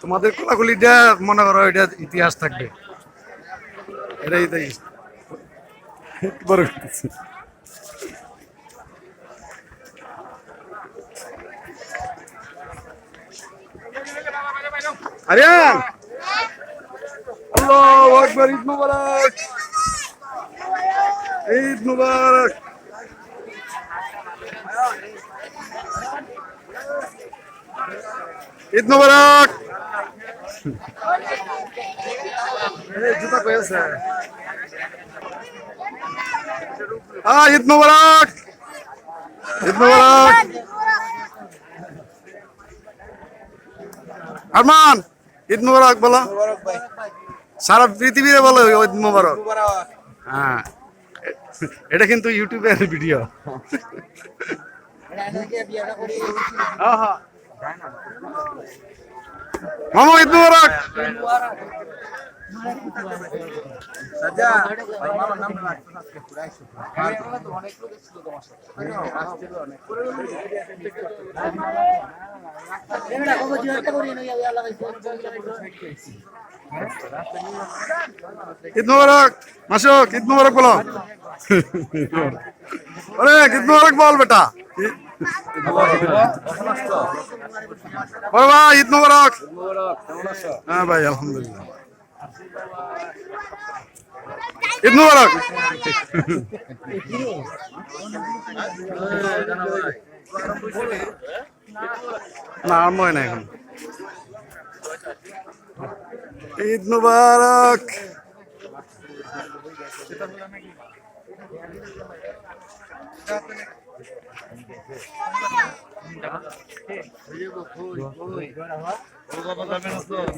তোমাদের কোলাকুলিটা মনে করো এটা ইতিহাস থাকবে। এটাই তাই। বড়। আরিয়ান! আল্লাহু আকবার, ঈদ মুবারক! ঈদ মুবারক। ঈদ মুবারক। জুতা কই আছে? আ ঈদ মুবারক। ঈদ মুবারক। আরমান ঈদ মুবারক বলো। সারা পৃথিবীতে বলো ঈদ মুবারক। হ্যাঁ। এটা কিন্তু ইউটিউবের ভিডিও। মামা ঈদ মুবারক। ঈদ মুবারক, মাসুক, ঈদ মুবারক বলো। আরে, ঈদ মুবারক বল বেটা। বড় ভাই, ঈদ মুবারক। হ্যাঁ ভাই, আলহামদুলিল্লাহ। ঈদ মুবারক। না হয় না এখন। ঈদ মুবারক।